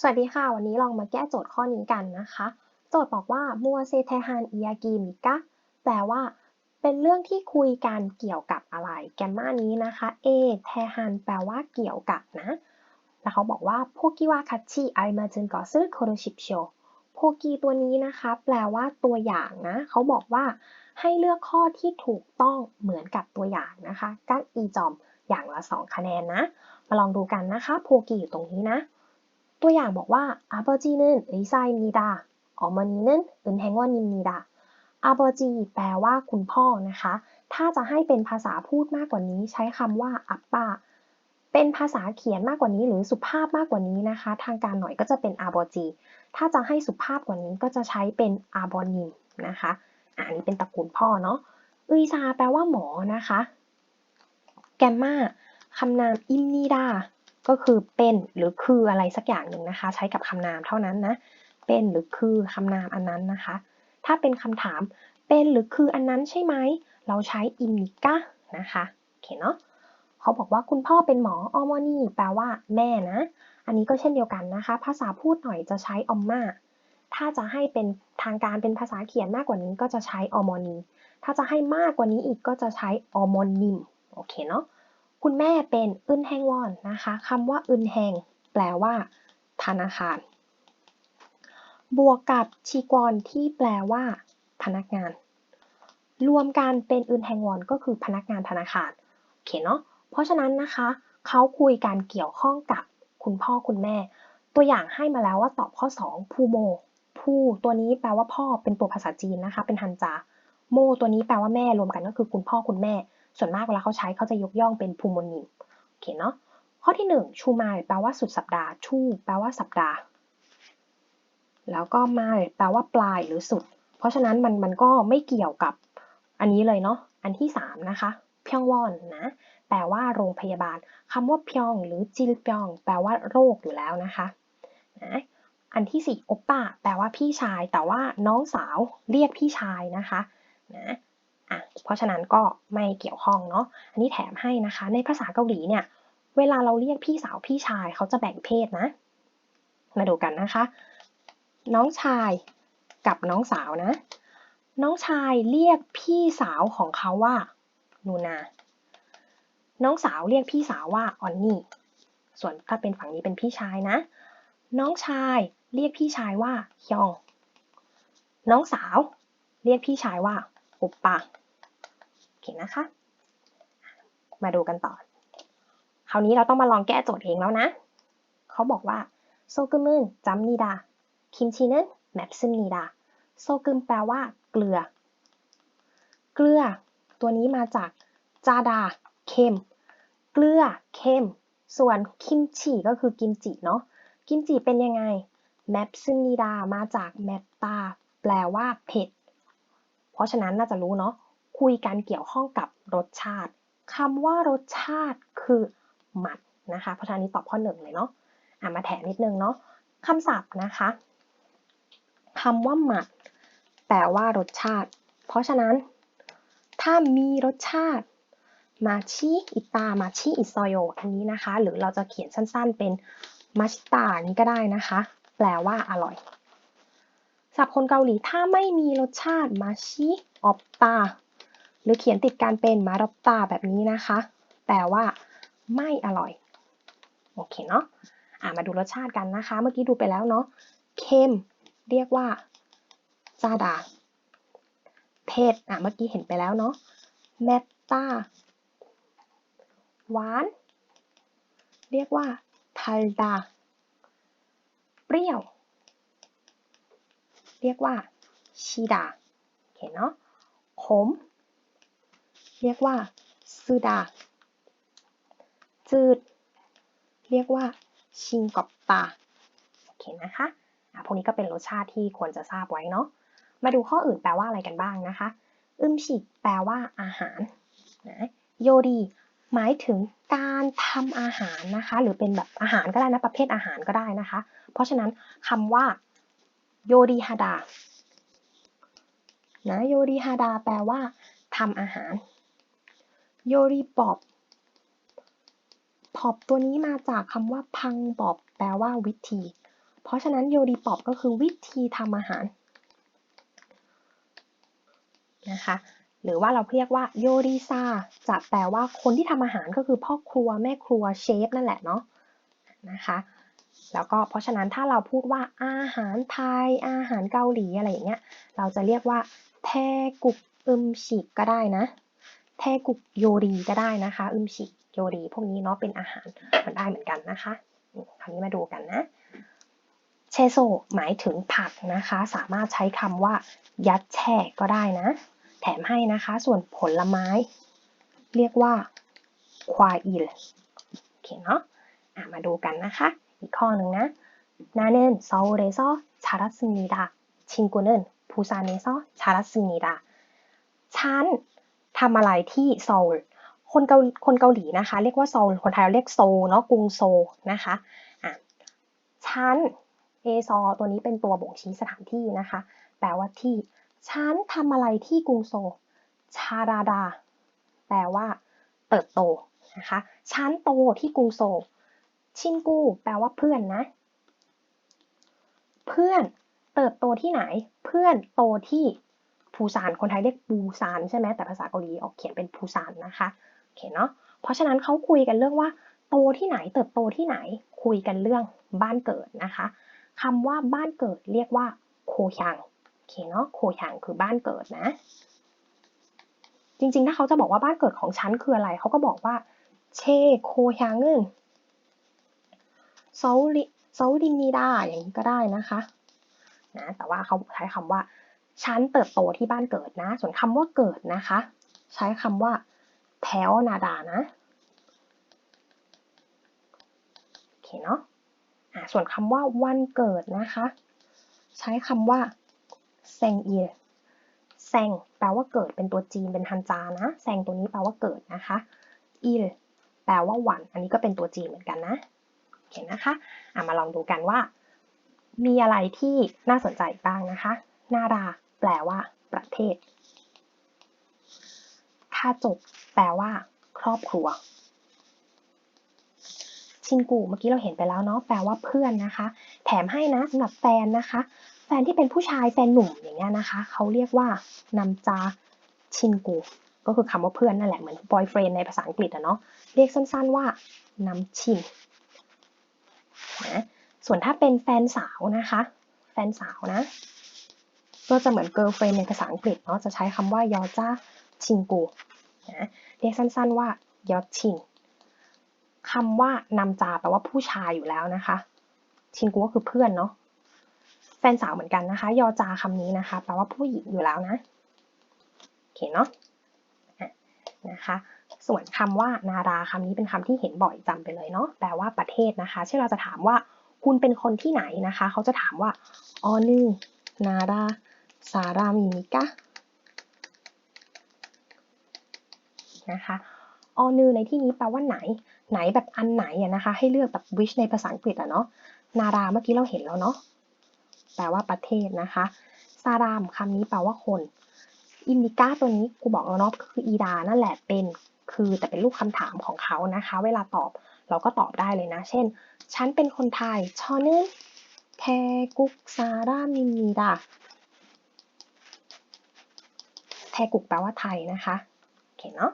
สวัสดีค่ะ วันนี้ลองมาแก้โจทย์ข้อนี้กันนะคะ โจทย์บอกว่ามัวเซเทฮันอียากิมิกะแปลว่า เป็นเรื่องที่คุยกันเกี่ยวกับอะไร แกมมานี้นะคะเอเทฮันแปลว่าเกี่ยวกับนะแล้วเขาบอกว่าโพกิวาคัตชิไอมาจึงก่อซึโคโรชิปโชโพกิตัวนี้นะคะ แปลว่าตัวอย่างนะเขาบอกว่าให้เลือกข้อที่ถูกต้องเหมือนกับตัวอย่างนะคะกักอีจอมอย่างละ 2 คะแนนนะ มาลองดูกันนะคะโพกิอยู่ตรงนี้นะ ตัวอย่างบอกว่าอาบอจีนึนเอซายมีดาออมานีนึนอึนแฮงวอนิมนีดาอาบอจีแปลว่าคุณพ่อนะคะ ถ้าจะให้เป็นภาษาพูดมากกว่านี้ ใช้คำว่าอัปปาเป็นภาษาเขียนมากกว่านี้หรือสุภาพมากกว่านี้นะคะ ทางการหน่อยก็จะเป็นอาบอจีถ้าจะให้สุภาพกว่านี้ก็จะใช้เป็นอาบอนิมนะคะอันนี้เป็นตระกูลพ่อเนาะอึยซาแปลว่าหมอนะคะ แกมมาคำนามอิมนีดา ก็คือเป็นหรือคืออะไรสักอย่างหนึ่งนะคะ ใช้กับคำนามเท่านั้นนะ เป็นหรือคือคำนามอันนั้นนะคะ ถ้าเป็นคำถามเป็นหรือคืออันนั้นใช่ไหม เราใช้อิมิกะนะคะโอเคเนาะเขาบอกว่าคุณพ่อเป็นหมอออมอนี่แปลว่าแม่นะ อันนี้ก็เช่นเดียวกันนะคะ ภาษาพูดหน่อยจะใช้ออมมาถ้าจะให้เป็นทางการเป็นภาษาเขียนมากกว่านี้ก็จะใช้ออมอนีถ้าจะให้มากกว่านี้อีกก็จะใช้ออมอนิมโอเคเนาะ คุณแม่เป็นอึนแฮงวอนนะคะคำว่าอึนแฮงแปลว่า ธนาคาร บวกกับชีกรที่แปลว่า พนักงาน รวมกันเป็นอึนแฮงวอนก็คือพนักงานธนาคารโอเคเนาะเพราะฉะนั้นนะคะเขาคุยกันเกี่ยวข้องกับคุณพ่อคุณแม่ ตัวอย่างให้มาแล้วว่าตอบข้อ2ภูโมผู้ตัวนี้แปลว่าพ่อเป็นตัวภาษาจีนนะคะ เป็นฮันจาโมตัวนี้แปลว่าแม่รวมกันก็คือคุณพ่อคุณแม่ ส่วนมากเวลาเขาใช้เขาจะยกย่องเป็นภูโมนิมโอเคเนาะข้อที่ 1 ชูมาแปลว่าสุดสัปดาห์ ชูแปลว่าสัปดาห์ แล้วก็มาแปลว่าปลายหรือสุด เพราะฉะนั้นมันมันก็ไม่เกี่ยวกับอันนี้เลยเนาะ อันที่ 3 นะคะ เพียงวอนนะ แปลว่าโรงพยาบาลคำว่าเพียงหรือจิลเปียงแปลว่าโรคอยู่แล้วนะคะนะอันที่4โอปป้าแปลว่าพี่ชาย แต่ว่าน้องสาวเรียกพี่ชายนะคะนะ อะเพราะฉะนั้นก็ไม่เกี่ยวข้องเนาะอันนี้แถมให้นะคะ ในภาษาเกาหลีเนี่ย เวลาเราเรียกพี่สาวพี่ชายเขาจะแบ่งเพศนะ มาดูกันนะคะ น้องชายกับน้องสาวนะ น้องชายเรียกพี่สาวของเขาว่านูนา น้องสาวเรียกพี่สาวว่าออนนี่ ส่วนถ้าเป็นฝั่งนี้เป็นพี่ชายนะ น้องชายเรียกพี่ชายว่าฮยอง น้องสาวเรียกพี่ชายว่าอุปปา เคนะคะ มาดูกันต่อ คราวนี้เราต้องมาลองแก้โจทย์เองแล้วนะ เขาบอกว่าโซกึมึนจำนีดาคิมชีนึนแมปซึมนีดาโซกึมแปลว่าเกลือ เกลือ ตัวนี้มาจากจาดาเค็ม เกลือเค็ม ส่วนคิมชีก็คือกิมจิเนาะ กิมจิเป็นยังไงแมปซึมนีดามาจากแมปตาแปลว่าเผ็ด เพราะฉะนั้นน่าจะรู้เนาะ คุยกันเกี่ยวข้องกับรสชาติคำว่ารสชาติคือหมัดนะคะ เพราะฉะนั้นนี้ตอบข้อหนึ่งเลยเนาะะมาแถมนิดนึงเนาะคำศัพท์นะคะคำว่าหมัดแปลว่ารสชาติ เพราะฉะนั้น ถ้ามีรสชาติมาชิอิตามาชิอิซโยอันนี้นะคะ หรือเราจะเขียนสั้นๆเป็นมาชิตานี้ก็ได้นะคะ แปลว่าอร่อยศัพท์คนเกาหลีถ้าไม่มีรสชาติมาชิออปตา หรือเขียนติดกันเป็นมารอบตาแบบนี้นะคะแปลว่าไม่อร่อย โอเคเนาะะมาดูรสชาติกันนะคะ เมื่อกี้ดูไปแล้วเนาะเค็มเรียกว่าจาดาเผ็ดอะเมื่อกี้เห็นไปแล้วเนาะเมตตาหวาน เรียกว่าทัลดา เปรี้ยว เรียกว่าชิดา โอเคเนาะขม เรียกว่าซูดา จืด เรียกว่าชิงกอบตา โอเคนะคะอะพวกนี้ก็เป็นรสชาติที่ควรจะทราบไว้เนาะ มาดูข้ออื่นแปลว่าอะไรกันบ้างนะคะ อึมฉิกแปลว่าอาหารนะโยดีหมายถึงการทำอาหารนะคะ หรือเป็นแบบอาหารก็ได้นะ ประเภทอาหารก็ได้นะคะ เพราะฉะนั้นคำว่าโยดีฮาดานะโยริฮาดาแปลว่าทำอาหาร โยริปอบปอบตัวนี้มาจากคำว่าพังปอบแปลว่าวิธี เพราะฉะนั้นโยดีปอบก็คือวิธีทำอาหารนะคะหรือว่าเราเรียกว่าโยริซาจะแปลว่าคนที่ทำอาหารก็คือพ่อครัวแม่ครัวเชฟนั่นแหละเนาะนะคะแล้วก็เพราะฉะนั้นถ้าเราพูดว่าอาหารไทย อาหารเกาหลีอะไรอย่างเงี้ยเราจะเรียกว่าแทกุกอึมชิกก็ได้นะ แทกุกโยรีก็ได้นะคะ อึมชิโยรีพวกนี้เนาะเป็นอาหารมันได้เหมือนกันนะคะคราวนี้มาดูกันนะเชโซหมายถึงผักนะคะ สามารถใช้คำว่า ยัดแช่ก็ได้นะ แถมให้นะคะส่วนผลไม้ เรียกว่าควาอิลโอเคเนาะะมาดูกันนะคะ อีกข้อหนึ่งนะนาเนนซาเรซอชารัสมีดาชิงกุเนนพูซานเนซอชารัสมีดาฉัน ทำอะไรที่โซลคนเกาคนเกาหลีนะคะ เรียกว่าโซลคนไทยเราเรียกโซลเนาะกรุงโซลนะคะอะฉันเอซอตัวนี้เป็นตัวบ่งชี้สถานที่นะคะ แปลว่าที่ฉันทำอะไรที่กรุงโซลชาราดา แปลว่า เติบโตนะคะฉันโตที่กรุงโซลชินกูแปลว่าเพื่อนนะ เพื่อนเติบโตที่ไหน เพื่อนโตที่ ภูซานคนไทยเรียกปูซานใช่ไหมแต่ภาษาเกาหลีออกเขียนเป็นภูซานนะคะโอเคเนาะเพราะฉะนั้นเขาคุยกันเรื่องว่า โตที่ไหนเติบโตที่ไหนคุยกันเรื่องบ้านเกิดนะคะคำว่าบ้านเกิดเรียกว่าโคชังโอเคเนาะโคชังคือบ้านเกิดนะ จริงๆ ถ้าเขาจะบอกว่าบ้านเกิดของฉันคืออะไร เขาก็บอกว่าเชโคชังเงินโซลิโซลินีดาอย่างนี้ก็ได้นะคะนะแต่ว่าเขาใช้คำว่า ฉันเติบโตที่บ้านเกิดนะ ส่วนคำว่าเกิดนะคะ ใช้คำว่าแถวนาดานะโอเคเนาะะส่วนคำว่าวันเกิดนะคะ ใช้คำว่าเซงเอียแซงแปลว่าเกิดเป็นตัวจีนเป็นฮันจานะแซงตัวนี้แปลว่าเกิดนะคะอีลแปลว่าวัน อันนี้ก็เป็นตัวจีนเหมือนกันนะเห็นนะคะอะมาลองดูกันว่า มีอะไรที่น่าสนใจบ้างนะคะนารา แปลว่า ประเทศคาจกแปลว่า ครอบครัว ชินกูเมื่อกี้เราเห็นไปแล้วเนาะแปลว่าเพื่อนนะคะ แถมให้นะสำหรับแฟนนะคะ แฟนที่เป็นผู้ชายแฟนหนุ่มอย่างเงี้ยนะคะ เขาเรียกว่านำจาชินกูก็คือคำว่าเพื่อนนั่นแหละเหมือน boyfriend ในภาษาอังกฤษอะเนาะเรียกสั้นๆว่านำชินนะส่วนถ้าเป็นแฟนสาวนะคะ แฟนสาวนะ ก็จะเหมือน girlfriend ในภาษาอังกฤษเนาะจะใช้คำว่ายอจ้าชินกูนะเรียกสั้นๆว่ายอชินคำว่านำจาแปลว่าผู้ชายอยู่แล้วนะคะ ชินกูก็คือเพื่อนเนาะแฟนสาวเหมือนกันนะคะ ยอจาคำนี้นะคะ แปลว่าผู้หญิงอยู่แล้วนะโอเคเนาะนะคะ ส่วนคำว่านาราคำนี้เป็นคำที่เห็นบ่อยจำไปเลยเนาะแปลว่าประเทศนะคะ เช่นเราจะถามว่าคุณเป็นคนที่ไหนนะคะ เขาจะถามว่าออนึนารา สาราม니กะนะคะออนือในที่นี้แปลว่าไหน ไหนแบบอันไหนอะนะคะ ให้เลือกแบบ which ในภาษาอังกฤษอะเนาะนาราเมื่อกี้เราเห็นแล้วเนาะแปลว่าประเทศนะคะซารามคำนี้แปลว่าคนอินดิก้าตัวนี้กูบอกแล้วเนาะคืออีดานั่นแหละเป็นคือแต่เป็นรูปคำถามของเขานะคะ เวลาตอบเราก็ตอบได้เลยนะ เช่น ฉันเป็นคนไทยชอนึนแทกุกซารามินีดา แทกุกแปลว่าไทยนะคะ โอเคเนาะ